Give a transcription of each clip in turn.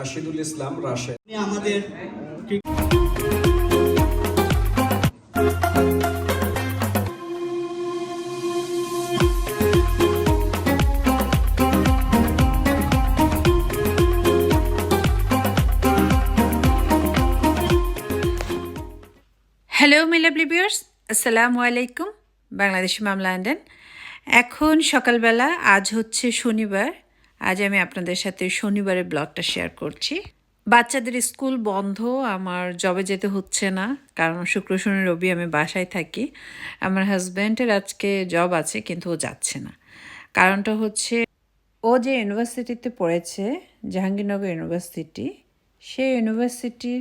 রাশিদুল ইসলাম রাশেদ। আমাদের হ্যালো মিলাবলি বিয়ার্স আসসালামু আলাইকুম বাংলাদেশি মামলা এখন সকালবেলা আজ হচ্ছে শনিবার আজ আমি আপনাদের সাথে শনিবারের ব্লগটা শেয়ার করছি। বাচ্চাদের স্কুল বন্ধ, আমার জবে যেতে হচ্ছে না, কারণ শুক্র, শনি, রবি আমি বাসায় থাকি। আমার হাজব্যান্ডের আজকে জব আছে, কিন্তু ও যাচ্ছে না। কারণটা হচ্ছে, ও যে ইউনিভার্সিটিতে পড়েছে, জাহাঙ্গীরনগর ইউনিভার্সিটি সেই ইউনিভার্সিটির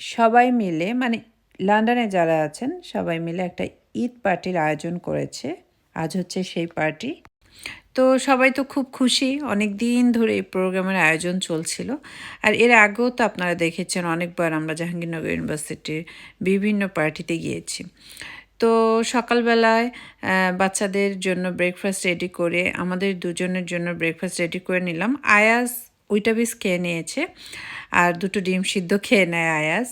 সবাই মিলে মানে লন্ডনে যারা আছেন, সবাই মিলে একটা ঈদ পার্টির আয়োজন করেছে। আজ হচ্ছে সেই পার্টি তো সবাই তো খুব খুশি। অনেক দিন ধরে এই প্রোগ্রামের আয়োজন চলছিল। আর এর আগেও তো আপনারা দেখেছেন, অনেকবার আমরা জাহাঙ্গীরনগর ইউনিভার্সিটির বিভিন্ন পার্টিতে গিয়েছি। তো সকালবেলায় বাচ্চাদের জন্য ব্রেকফাস্ট রেডি করে, আমাদের দুজনের জন্য ব্রেকফাস্ট রেডি করে নিলাম। আয়াস উইটা বিস খেয়ে নিয়েছে, আর দুটো ডিম সিদ্ধ খেয়ে নেয় আয়াস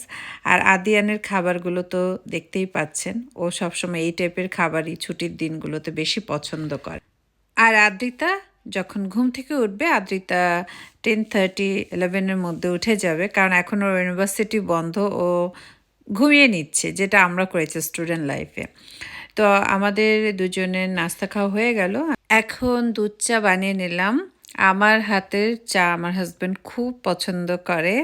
আর আদিয়ানের খাবারগুলো তো দেখতেই পাচ্ছেন, ও সবসময় এই টাইপের খাবারই ছুটির দিনগুলোতে বেশি পছন্দ করে। আর আদ্রিতা যখন ঘুম থেকে উঠবে, আদ্রিতা টেন থার্টি ইলেভেনের মধ্যে উঠে যাবে, কারণ এখন ওর ইউনিভার্সিটি বন্ধ ও ঘুমিয়ে নিচ্ছে, যেটা আমরা করেছি স্টুডেন্ট লাইফে তো আমাদের দুজনের নাস্তা খাওয়া হয়ে গেল। এখন দুধ চা বানিয়ে নিলাম। আমার হাতের চা আমার হাজব্যান্ড খুব পছন্দ করে।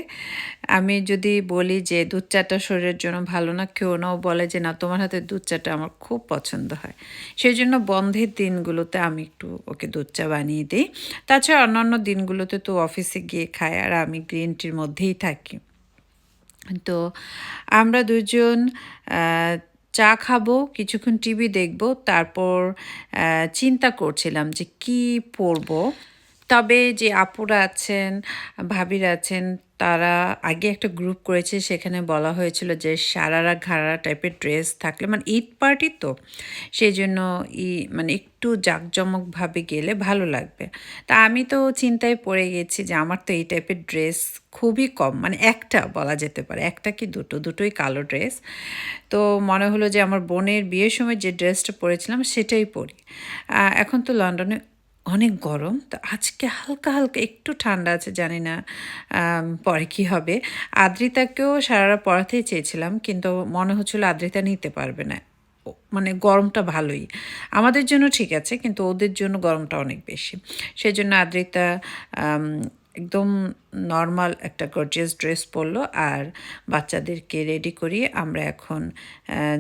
আমি যদি বলি যে দুধ চাটা শরীরের জন্য ভালো না, কেউ নাও বলে যে না, তোমার হাতের দুধ চাটা আমার খুব পছন্দ হয়। সেই জন্য বন্ধের দিনগুলোতে আমি একটু ওকে দুধ চা বানিয়ে দিই। তাছাড়া অন্যান্য দিনগুলোতে তো অফিসে গিয়ে খাই, আর আমি গ্রিন টির মধ্যেই থাকি। তো আমরা দুজন চা খাব, কিছুক্ষণ টিভি দেখব, তারপর চিন্তা করছিলাম যে কি পরবো। তবে যে আপুরা আছেন, ভাবিরা আছেন, তারা আগে একটা গ্রুপ করেছে, সেখানে বলা হয়েছিল যে সারারা ঘাড়া টাইপের ড্রেস থাকলে মানে ঈদ পার্টি তো সেই জন্য ই মানে একটু জাঁকজমকভাবে গেলে ভালো লাগবে। তা আমি তো চিন্তায় পড়ে গেছি যে আমার তো এই টাইপের ড্রেস খুবই কম মানে একটা বলা যেতে পারে, একটা কি দুটো, দুটোই কালো ড্রেস। তো মনে হলো যে আমার বোনের বিয়ের সময় যে ড্রেসটা পরেছিলাম সেটাই পরি। এখন তো লন্ডনে অনেক গরম, তো আজকে হালকা হালকা একটু ঠান্ডা আছে, জানি না পরে কি হবে। আদ্রিতাকেও সারারা পড়াতেই চেয়েছিলাম, কিন্তু মনে হচ্ছিল আদ্রিতা নিতে পারবে না। মানে গরমটা ভালোই। আমাদের জন্য ঠিক আছে, কিন্তু ওদের জন্য গরমটা অনেক বেশি। সেই জন্য আদ্রিতা একদম নর্মাল একটা গর্জিয়াস ড্রেস পরলো, আর বাচ্চাদেরকে রেডি করিয়ে আমরা এখন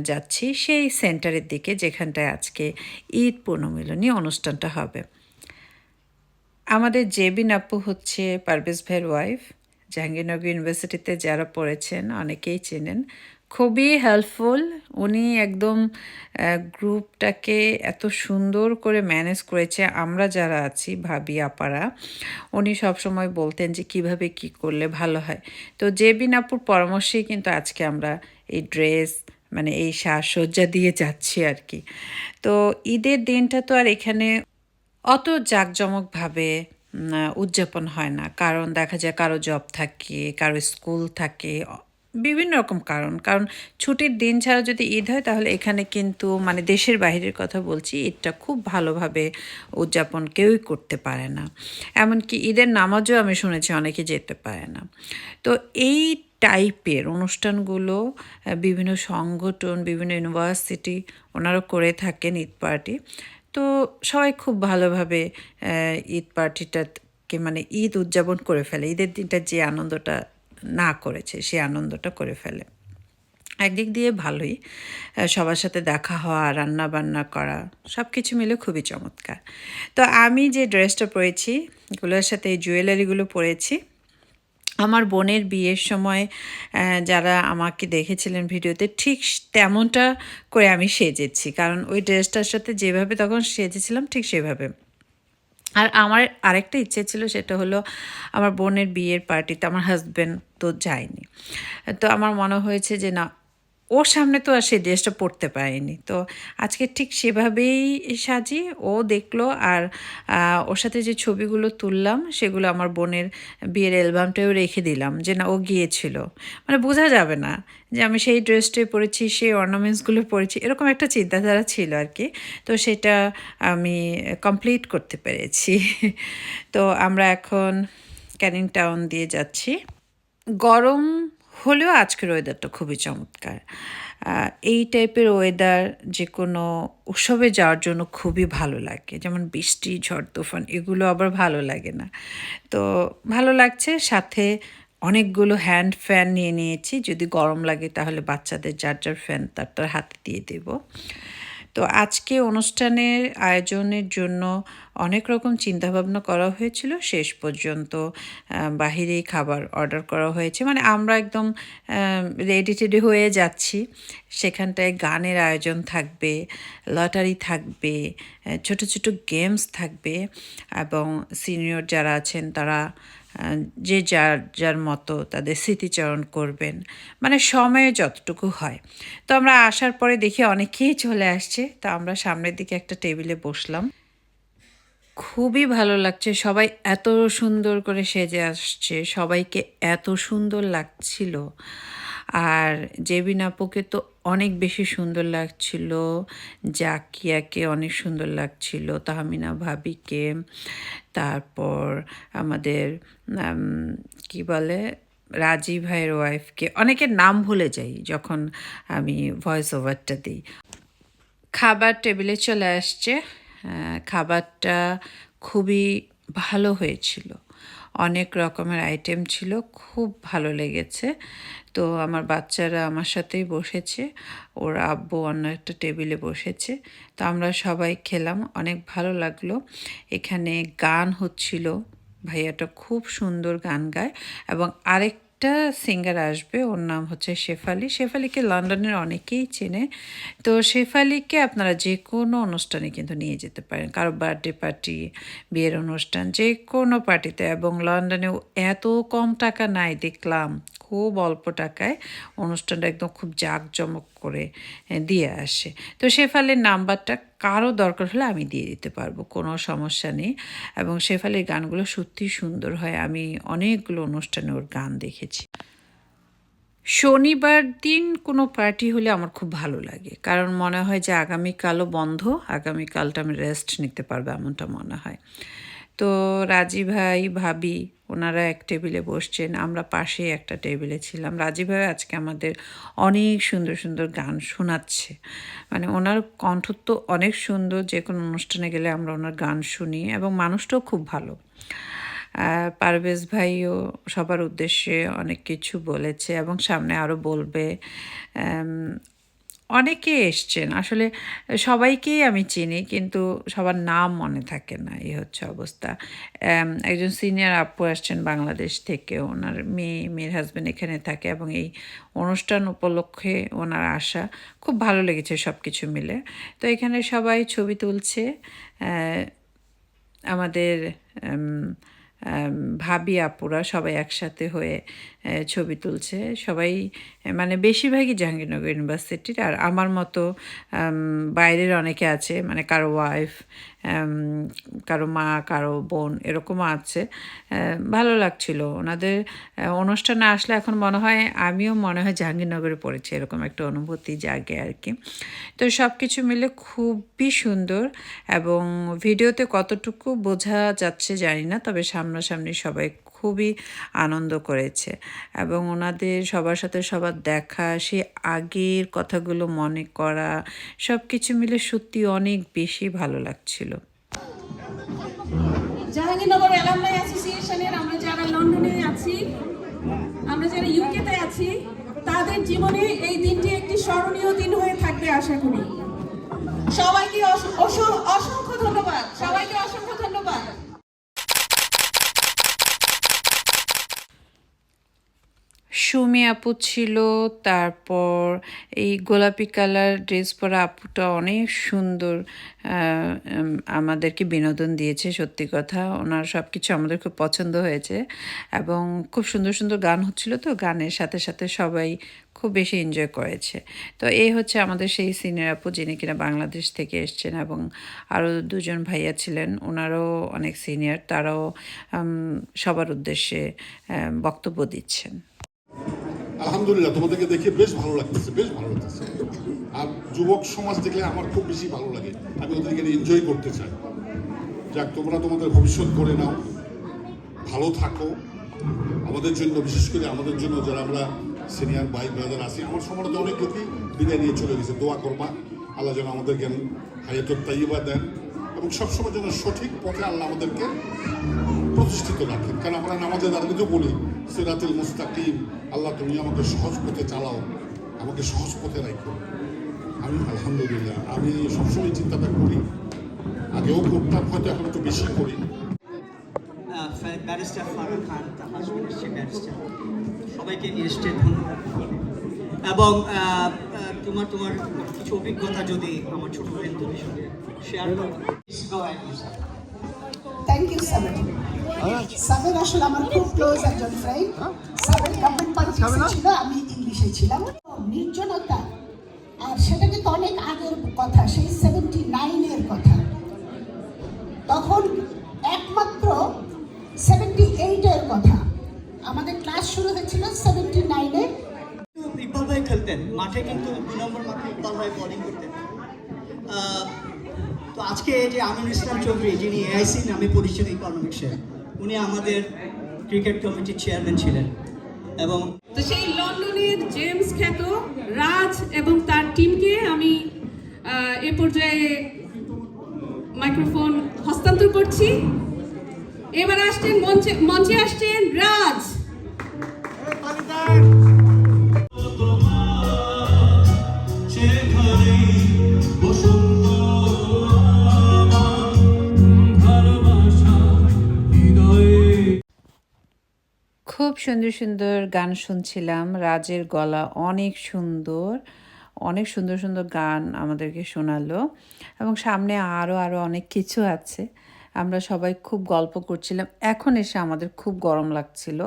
যাচ্ছি সেই সেন্টারের দিকে, যেখানটায় আজকে ঈদ পূর্ণমিলনী অনুষ্ঠানটা হবে। আমাদের জেবিন আপু হচ্ছে পারভেজ ভাইয়ের ওয়াইফ জাহাঙ্গীরনগর ইউনিভার্সিটিতে যারা পড়েছেন অনেকেই চেনেন। খুবই হেল্পফুল উনি একদম গ্রুপটাকে এত সুন্দর করে ম্যানেজ করেছে। আমরা যারা আছি, ভাবি, আপারা, উনি সবসময় বলতেন যে কীভাবে কি করলে ভালো হয়। তো জেবিন আপুর পরামর্শেই কিন্তু আজকে আমরা এই ড্রেস মানে এই সাজসজ্জা দিয়ে যাচ্ছি আর কি। তো ঈদের দিনটা তো আর এখানে অত জাঁকজমকভাবে উদযাপন হয় না। কারণ দেখা যায় কারও জব থাকে, কারও স্কুল থাকে বিভিন্ন রকম কারণ। কারণ ছুটির দিন ছাড়া যদি ঈদ হয়, তাহলে এখানে কিন্তু মানে দেশের বাইরের কথা বলছি, ঈদটা খুব ভালোভাবে উদযাপন কেউই করতে পারে না। এমনকি ঈদের নামাজও আমি শুনেছি, অনেকে যেতে পারে না। তো এই টাইপের অনুষ্ঠানগুলো বিভিন্ন সংগঠন, বিভিন্ন ইউনিভার্সিটি ওনারা করে থাকেন ঈদ পার্টি। তো সবাই খুব ভালোভাবে ঈদ পার্টিটাকে মানে ঈদ উদযাপন করে ফেলে। ঈদের দিনটা যে আনন্দটা না করেছে, সে আনন্দটা করে ফেলে। একদিক দিয়ে ভালোই সবার সাথে দেখা হওয়া রান্না বান্না করা সব কিছু মিলে খুবই চমৎকার। তো আমি যে ড্রেসটা পরেছি, এগুলোর সাথে এই জুয়েলারিগুলো পরেছি। আমার বোনের বিয়ের সময় যারা আমাকে দেখেছিলেন ভিডিওতে, ঠিক তেমনটা করে আমি সেজেছি। কারণ ওই ড্রেসটার সাথে যেভাবে তখন সেজেছিলাম, ঠিক সেভাবে। আর আমার আরেকটা ইচ্ছে ছিল, সেটা হলো আমার বোনের বিয়ের পার্টিতে, আমার হাজব্যান্ড তো যায়নি। তো আমার মনে হয়েছে যে না ওর সামনে তো আর সেই ড্রেসটা পরতে পারিনি। তো আজকে ঠিক সেভাবেই সাজি, ও দেখল আর ওর সাথে যে ছবিগুলো তুললাম, সেগুলো আমার বোনের বিয়ের অ্যালবামটাও রেখে দিলাম, যে না, ও গিয়েছিল। মানে বোঝা যাবে না যে আমি সেই ড্রেসটাই পরেছি, সেই অর্নামেন্টসগুলো পরেছি, এরকম একটা চিন্তাধারা ছিল আর কি। তো সেটা আমি কমপ্লিট করতে পেরেছি। তো আমরা এখন ক্যানিং টাউন দিয়ে যাচ্ছি। গরম হলেও আজকের ওয়েদারটা খুবই চমৎকার। এই টাইপের ওয়েদার যে কোনো উৎসবে যাওয়ার জন্য খুবই ভালো লাগে। যেমন বৃষ্টি, ঝড়, তুফান, এগুলো আবার ভালো লাগে না। তো ভালো লাগছে, সাথে অনেকগুলো হ্যান্ড ফ্যান নিয়ে নিয়েছি। যদি গরম লাগে তাহলে বাচ্চাদের যার যার ফ্যান তার তার হাতে দিয়ে দেবো। তো আজকে অনুষ্ঠানের আয়োজনের জন্য অনেক রকম চিন্তাভাবনা করা হয়েছিল শেষ পর্যন্ত। বাহিরেই খাবার অর্ডার করা হয়েছে। মানে আমরা একদম রেডি টেডি হয়ে যাচ্ছি। সেখানটায় গানের আয়োজন থাকবে লটারি থাকবে ছোট ছোট গেমস থাকবে এবং সিনিয়র যারা আছেন তারা যে যার যার মতো তাদের স্মৃতিচারণ করবেন। মানে সময়ে যতটুকু হয়। তো আমরা আসার পরে দেখি অনেকেই চলে আসছে। তো আমরা সামনের দিকে একটা টেবিলে বসলাম। খুবই ভালো লাগছে। সবাই এত সুন্দর করে সেজে আসছে। সবাইকে এত সুন্দর লাগছিল। আর জেবিন আপুকে তো অনেক বেশি সুন্দর লাগছিল। জাকিয়াকে অনেক সুন্দর লাগছিল। তাহমিনা ভাবিকে। তারপর আমাদের কি বলে রাজি ভাইয়ের ওয়াইফকে অনেকের নাম ভুলে যাই যখন আমি ভয়েস ওভারটা দিই। খাবার টেবিলে চলে আসছে। খাবারটা খুবই ভালো হয়েছিল। অনেক রকমের আইটেম ছিল, খুব ভালো লেগেছে। তো আমার বাচ্চারা আমার সাথেই বসেছে, ওর আব্বু অন্য একটা টেবিলে বসেছে। তো আমরা সবাই খেলাম, অনেক ভালো লাগল। এখানে গান হচ্ছিল, ভাইয়াটা খুব সুন্দর গান গায় এবং আরেকটা সিঙ্গার আসবে, ওর নাম হচ্ছে শেফালি। শেফালিকে লন্ডনের অনেকেই চেনে। তো শেফালিকে আপনারা যে কোনো অনুষ্ঠানে কিন্তু নিয়ে যেতে পারেন। কারও বার্থডে পার্টি বিয়ের অনুষ্ঠান যে কোনো পার্টিতে এবং লন্ডনেও এত কম টাকা নাই, দেখলাম। খুব অল্প টাকায়। অনুষ্ঠানটা একদম খুব জাঁকজমক করে দিয়ে আসে। তো শেফালির নাম্বারটা কারও দরকার হলে আমি দিয়ে দিতে পারব, কোনো সমস্যা নেই। এবং শেফালির গানগুলো সত্যিই সুন্দর হয়। আমি অনেকগুলো অনুষ্ঠানে ওর গান দেখেছি। শনিবার দিন কোনো পার্টি হলে আমার খুব ভালো লাগে। কারণ মনে হয় যে আগামীকালও বন্ধ, আগামীকালটা আমি রেস্ট নিতে পারব, এমনটা মনে হয়। তো রাজি ভাই, ভাবি ওনারা এক টেবিলে বসছেন, আমরা পাশে একটা টেবিলে ছিলাম। রাজি ভাই আজকে আমাদের অনেক সুন্দর সুন্দর গান শোনাচ্ছে। মানে ওনার কণ্ঠ তো অনেক সুন্দর, যে কোনো অনুষ্ঠানে গেলে আমরা ওনার গান শুনি এবং মানুষটাও খুব ভালো। পারভেজ ভাইও সবার উদ্দেশ্যে অনেক কিছু বলেছে এবং সামনে আরও বলবে। অনেকে এসছেন। আসলে সবাইকেই আমি চিনি কিন্তু সবার নাম মনে থাকে না, এই হচ্ছে অবস্থা। একজন সিনিয়র আপু আসছেন বাংলাদেশ থেকে, ওনার মেয়ে, মেয়ের হাজব্যান্ড এখানে থাকে এবং এই অনুষ্ঠান উপলক্ষে ওনার আসা খুব ভালো লেগেছে সব কিছু মিলে। তো এখানে সবাই ছবি তুলছে আমাদের ভাবি আপুরা সবাই একসাথে হয়ে ছবি তুলছে। সবাই মানে বেশিরভাগই জাহাঙ্গীরনগর ইউনিভার্সিটির। আর আমার মতো বাইরের অনেকে আছে মানে কারও ওয়াইফ কারও মা, কারও বোন, এরকমও আছে। ভালো লাগছিল। ওনাদের অনুষ্ঠানে আসলে এখন মনে হয়, আমিও মনে হয় জাহাঙ্গীরনগরে পড়েছি, এরকম একটা অনুভূতি জাগে আর কি। তো সব কিছু মিলে খুবই সুন্দর এবং ভিডিওতে কতটুকু বোঝা যাচ্ছে জানি না, তবে সামনাসামনি সবাই খুবই আনন্দ করেছে। এবং ওনাদের সবার সাথে সবার দেখা, সে আগের কথাগুলো মনে করা সব কিছু মিলে সত্যি অনেক বেশি ভালো লাগছিল। জাহাঙ্গীরনগর অ্যালামনাই অ্যাসোসিয়েশনের আমরা যারা লন্ডনে আছি, আমরা যারা ইউকেতে আছি, তাদের জীবনে এই দিনটি একটি স্মরণীয় দিন হয়ে থাকবে আশা করি। সবাইকে অস- অস- অসংখ্য ধন্যবাদ। সবাইকে অসংখ্য ধন্যবাদ। সুমি আপু ছিল, তারপর এই গোলাপি কালার ড্রেস পরা আপুটা অনেক সুন্দর আমাদেরকে বিনোদন দিয়েছে, সত্যি কথা। ওনার সব কিছু আমাদের খুব পছন্দ হয়েছে এবং খুব সুন্দর সুন্দর গান হচ্ছিল তো, গানের সাথে সাথে সবাই খুব বেশি এনজয় করেছে। তো এই হচ্ছে আমাদের সেই সিনিয়র আপু যিনি কিনা বাংলাদেশ থেকে এসছেন এবং আরও দুজন ভাইয়া ছিলেন, ওনারও অনেক সিনিয়র তারাও সবার উদ্দেশ্যে বক্তব্য দিচ্ছেন। আলহামদুলিল্লাহ, তোমাদেরকে দেখে বেশ ভালো লাগতেছে, বেশ ভালো লাগতেছে। আর যুবক সমাজ দেখলে আমার খুব বেশি ভালো লাগে। আমি ওদেরকে এনজয় করতে চাই। যাক, তোমরা তোমাদের ভবিষ্যৎ করে নাও। ভালো থাকো। আমাদের জন্য, বিশেষ করে আমাদের জন্য যারা আমরা সিনিয়র ভাই ব্রাদার আছি, আমার সমাজে অনেক লোকই বিদায় নিয়ে চলে গেছে। দোয়া করবা। আল্লাহ যেন আমাদেরকে হায়াতুর তাইবা দেন এবং সবসময় যেন সঠিক পথে আল্লাহ আমাদেরকে প্রতিষ্ঠিত রাখেন। কারণ আমরা নামাজে দাঁড়িয়ে বলি, সিরাতুল মুস্তাকিম আল্লাহ, তুমি আমাকে সহজ পথে চালাও, আমাকে সহজ পথে রাখো। আমি আলহামদুলিল্লাহ, আমি সবসময় চিন্তাটা করি। আগেও করতাম, হয়তো এখন একটু বেশি করি। ব্যারিস্টার ফারুক খান, তার এসছে ব্যারিস্টার। সবাইকে নিয়ে এসছে এবং তোমার তোমার কিছু অভিজ্ঞতা যদি আমার ছোট তোর সঙ্গে শেয়ার করো. থ্যাংক ইউ সাবের সাবের আসলে আমার খুব ক্লোজ একজন ফ্রেন্ড সাবের গভর্নমেন্ট পলিটিক্সে ছিল আমি ইংলিশে ছিলাম। নির্জনতা আর সেটা কিন্তু অনেক আগের কথা সেই সেভেন্টি নাইনের কথা। তখন একমাত্র সেভেন্টি এইটের কথা। আমাদের ক্লাস শুরু হয়েছিল সেভেন্টি নাইনে ইকবাল ভাই খেলতেন মাঠে কিন্তু দু নম্বর মাঠে ইকবাল ভাই বোলিং করতেন। আহ, তো আজকে যে আমিনুল ইসলাম চৌধুরী যিনি এআইসি নামে পরিচিত ইকোনমিক্সে উনি আমাদের ক্রিকেট কমিটির চেয়ারম্যান ছিলেন এবং তো সেই লন্ডনের জেমস খ্যাত রাজ এবং তার টিমকে আমি এ পর্যায়ে মাইক্রোফোন হস্তান্তর করছি। এবার আসছেন মঞ্চে মঞ্চে আসছেন রাজ। খুব সুন্দর সুন্দর গান শুনছিলাম। রাজের গলা অনেক সুন্দর অনেক সুন্দর সুন্দর গান আমাদেরকে শোনালো এবং সামনে আরও আরও অনেক কিছু আছে। আমরা সবাই খুব গল্প করছিলাম। এখন এসে আমাদের খুব গরম লাগছিল।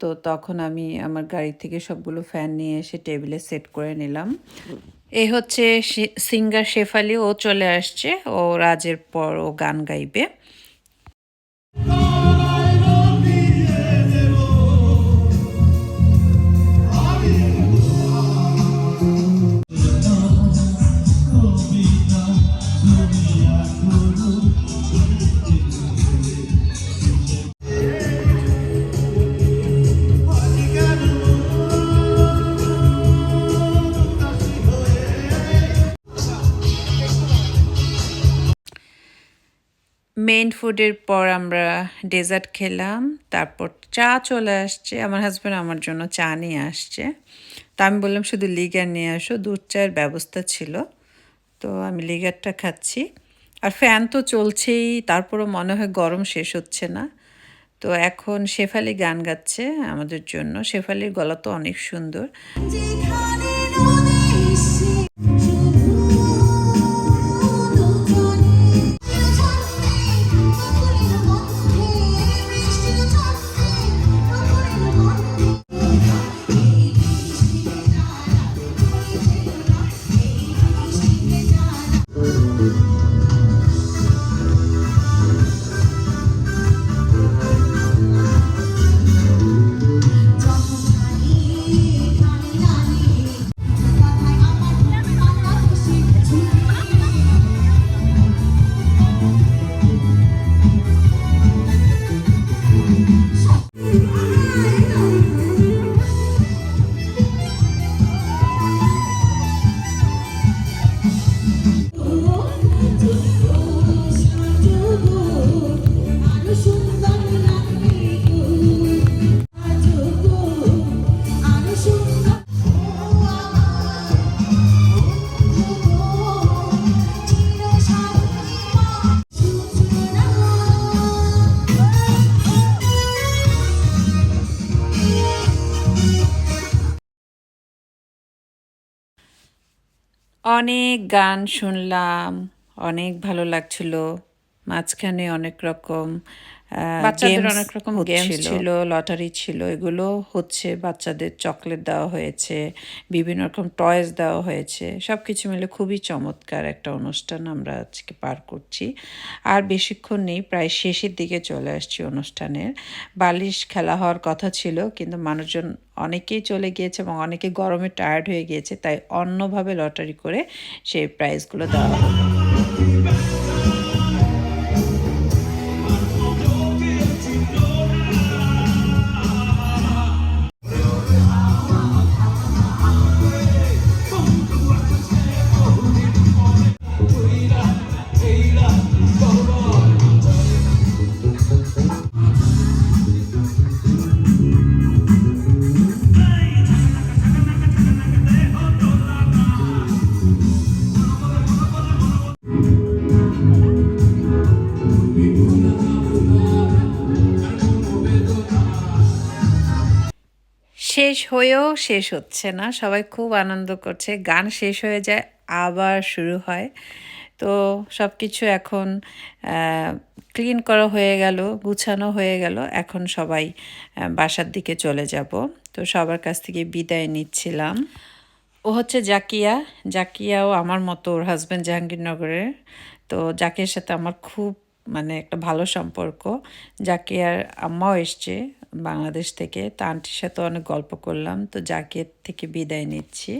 তো তখন আমি আমার গাড়ি থেকে সবগুলো ফ্যান নিয়ে এসে টেবিলে সেট করে নিলাম। এ হচ্ছে সিঙ্গার শেফালি, ও চলে আসছে। ও রাজের পর ও গান গাইবে। মেইন ফুডের পর আমরা ডেজার্ট খেলাম, তারপর চা চলে আসছে। আমার হাজব্যান্ড আমার জন্য চা নিয়ে আসছে। তো আমি বললাম, শুধু লিগার নিয়ে আসো, দুধ, চায়ের ব্যবস্থা ছিল। তো আমি লিগারটা খাচ্ছি। আর ফ্যান তো চলছেই, তারপরও মনে হয় গরম শেষ হচ্ছে না। তো এখন শেফালি গান গাচ্ছে আমাদের জন্য। শেফালির গলা তো অনেক সুন্দর। অনেক গান শুনলাম অনেক ভালো লাগছিল। মাঝখানে অনেক রকম বাচ্চাদের অনেক রকম। গেমস ছিল লটারি ছিল এগুলো হচ্ছে বাচ্চাদের চকলেট দেওয়া হয়েছে বিভিন্ন রকম টয়েস দেওয়া হয়েছে সব কিছু মিলে খুবই চমৎকার একটা অনুষ্ঠান আমরা আজকে পার করছি। আর বেশিক্ষণ নেই প্রায় শেষের দিকে চলে আসছি অনুষ্ঠানের। বালিশ খেলা হওয়ার কথা ছিল কিন্তু মানুষজন অনেকেই চলে গিয়েছে এবং অনেকে গরমে টায়ার্ড হয়ে গিয়েছে তাই অন্যভাবে লটারি করে সেই প্রাইজগুলো দেওয়া হলো। শেষ হয়েও শেষ হচ্ছে না। সবাই খুব আনন্দ করছে। গান শেষ হয়ে যায়, আবার শুরু হয়। তো সব কিছু এখন ক্লিন করা হয়ে গেল, গুছানো হয়ে গেল। এখন সবাই বাসার দিকে চলে যাব। তো সবার কাছ থেকে বিদায় নিচ্ছিলাম। ও হচ্ছে জাকিয়া। জাকিয়াও আমার মতো, ওর হাজব্যান্ড জাহাঙ্গীরনগরের। তো জাকিয়ার সাথে আমার খুব মানে একটা ভালো সম্পর্ক জাকিয়ার আম্মাও এসছে বাংলাদেশ থেকে, তা আন্টির সাথে অনেক গল্প করলাম, তো জাকিয়ার থেকে বিদায় নিচ্ছি।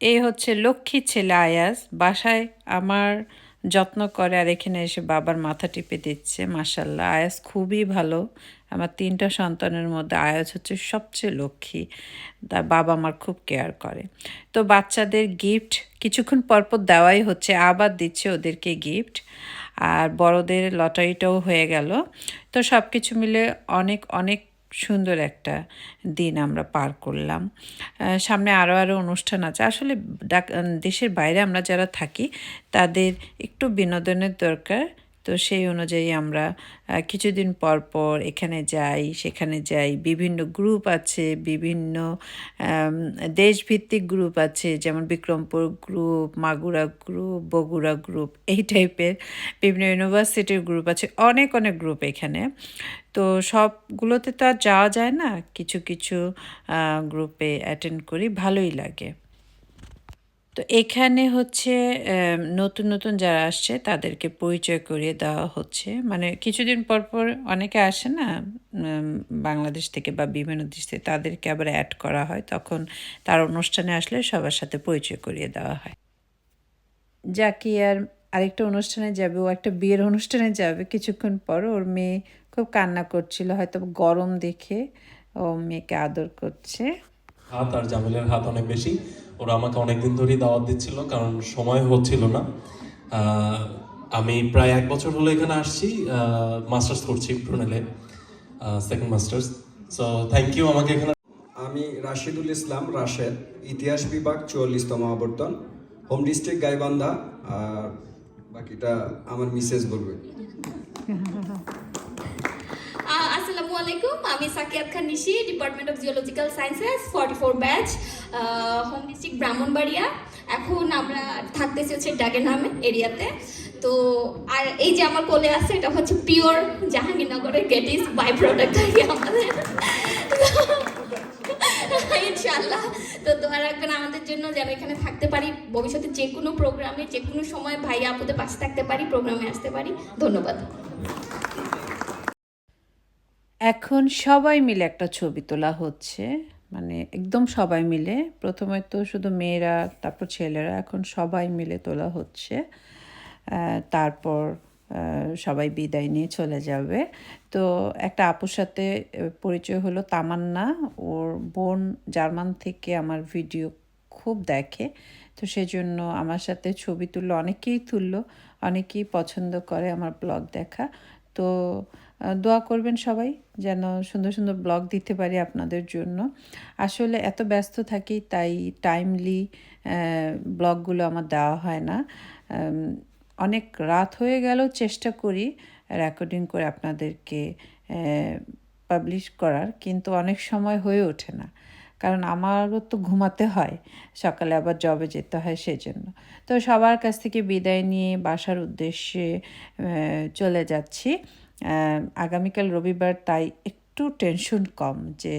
এই হচ্ছে লক্ষ্মী ছেলে আয়াজ, বাসায় আমার যত্ন করে আর এখানে এসে বাবার মাথা টিপে দিচ্ছে মাসাল্লাহ আয়াজ খুবই ভালো। আমার তিনটা সন্তানের মধ্যে আয়াজ হচ্ছে সবচেয়ে লক্ষ্মী তার বাবা আমার খুব কেয়ার করে। তো বাচ্চাদের গিফট কিছুক্ষণ পরপর দেওয়াই হচ্ছে, আবার দিচ্ছে ওদেরকে গিফট। আর বড়দের লটারিটাও হয়ে গেল। তো সব কিছু মিলে অনেক অনেক সুন্দর একটা দিন আমরা পার করলাম। সামনে আরও আরও অনুষ্ঠান আছে। আসলে দেশের বাইরে আমরা যারা থাকি, তাদের একটু বিনোদনের দরকার। তো সেই অনুযায়ী আমরা কিছুদিন পর পর এখানে যাই, সেখানে যাই। বিভিন্ন গ্রুপ আছে, বিভিন্ন দেশভিত্তিক গ্রুপ আছে, যেমন Bikrampur group Magura group Bogura group এই টাইপের বিভিন্ন ইউনিভার্সিটির গ্রুপ আছে, অনেক অনেক গ্রুপ এখানে। তো সবগুলোতে তো আর যাওয়া যায় না, কিছু কিছু গ্রুপে অ্যাটেন্ড করি, ভালোই লাগে। তো এখানে হচ্ছে নতুন নতুন যারা আসছে তাদেরকে পরিচয় করিয়ে দেওয়া হচ্ছে। মানে কিছুদিন পর পর অনেকে আসে না বাংলাদেশ থেকে বা বিভিন্ন দেশ থেকে, তাদেরকে আবার অ্যাড করা হয়। তখন তার অনুষ্ঠানে আসলে সবার সাথে পরিচয় করিয়ে দেওয়া হয়। জাকি আর আরেকটা অনুষ্ঠানে যাবে, ও একটা বিয়ের অনুষ্ঠানে যাবে কিছুক্ষণ পর। ওর মেয়ে খুব কান্না করছিল, হয়তো গরম দেখে ও মেয়েকে আদর করছে। হাত আর জামিলের হাত অনেক বেশি। ওরা আমাকে অনেকদিন ধরেই দাওয়াত দিচ্ছিল, কারণ সময় হচ্ছিল না। আমি প্রায় এক বছর হলো এখানে আসছি মাস্টার্স করছি ব্রুনেলে second masters. So thank you আমাকে এখানে আমি রাশিদুল ইসলাম, রাশেদ, ইতিহাস বিভাগ চুয়াল্লিশতম আবর্তন, হোম ডিস্ট্রিক্ট গাইবান্ধা, আর বাকিটা আমার মিসেস বলবে। আলাইকুম আমি Sakiyat Khan Nishi department of geological sciences forty four batch home district Brahmanbaria. এখন আমরা থাকতেছি হচ্ছে ডাগেনহাম এরিয়াতে। তো, আর এই যে আমার কোলে আছে, এটা হচ্ছে পিওর জাহাঙ্গীরনগরের গেটিস বাই প্রোডাক্ট আর আমাদের। ইনশাল্লাহ তো দোয়া রাখবেন আমাদের জন্য যেন এখানে থাকতে পারি। ভবিষ্যতে যে কোনো প্রোগ্রামে যে কোনো সময় ভাই আপুদের পাশে থাকতে পারি প্রোগ্রামে আসতে পারি। ধন্যবাদ। এখন সবাই মিলে একটা ছবি তোলা হচ্ছে। মানে একদম সবাই মিলে। প্রথমে তো শুধু মেয়েরা, তারপর ছেলেরা এখন সবাই মিলে তোলা হচ্ছে। তারপর সবাই বিদায় নিয়ে চলে যাবে। তো একটা আপুর সাথে পরিচয় হলো তামান্না। ওর বোন জার্মান থেকে আমার ভিডিও খুব দেখে। তো সেজন্য আমার সাথে ছবি তুললো। অনেকেই তুললো, অনেকেই পছন্দ করে আমার ব্লগ দেখা। তো দোয়া করবেন সবাই যেন সুন্দর সুন্দর ব্লগ দিতে পারি আপনাদের জন্য। আসলে এত ব্যস্ত থাকি, তাই টাইমলি ব্লগগুলো আমার দেওয়া হয় না। অনেক রাত হয়ে গেলেও চেষ্টা করি রেকর্ডিং করে আপনাদেরকে পাবলিশ করার, কিন্তু অনেক সময় হয়ে ওঠে না। কারণ আমারও তো ঘুমাতে হয়, সকালে আবার জবে যেতে হয় সেজন্য। তো সবার কাছ থেকে বিদায় নিয়ে বাসার উদ্দেশ্যে চলে যাচ্ছি। আগামীকাল রবিবার তাই একটু টেনশন কম যে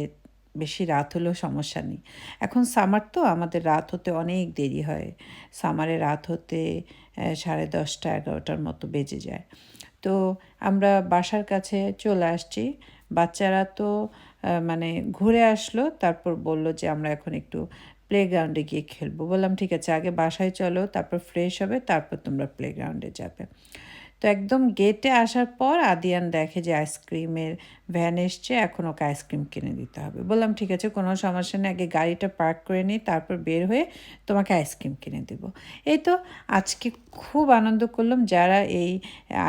বেশি রাত হলেও সমস্যা নেই। এখন সামার তো, আমাদের রাত হতে অনেক দেরি হয়। সামারে রাত হতে সাড়ে দশটা, এগারোটার মতো বেজে যায়। তো আমরা বাসার কাছে চলে আসছি। বাচ্চারা তো মানে ঘুরে আসলো, তারপর বলল যে আমরা এখন একটু প্লেগ্রাউন্ডে গিয়ে খেলব। বললাম, ঠিক আছে, আগে বাসায় চলো, তারপর ফ্রেশ হবে, তারপর তোমরা প্লেগ্রাউন্ডে যাবে। তো একদম গেটে আসার পর আদিয়ান দেখে যে আইসক্রিমের ভ্যান এসছে, এখন ওকে আইসক্রিম কিনে দিতে হবে। বললাম, ঠিক আছে, কোনো সমস্যা নেই, আগে গাড়িটা পার্ক করে নিই, তারপর বের হয়ে তোমাকে আইসক্রিম কিনে দেব। এই তো আজকে খুব আনন্দ করলাম। যারা এই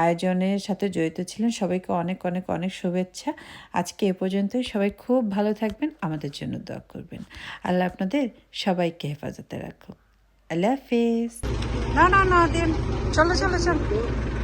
আয়োজনের সাথে জড়িত ছিলেন, সবাইকে অনেক অনেক অনেক শুভেচ্ছা। আজকে এ পর্যন্তই। সবাই খুব ভালো থাকবেন, আমাদের জন্য দোয়া করবেন। আল্লাহ আপনাদের সবাইকে হেফাজতে রাখুক। আল্লাহ হাফিজ। না না না, দিন। চলো চলো চলো।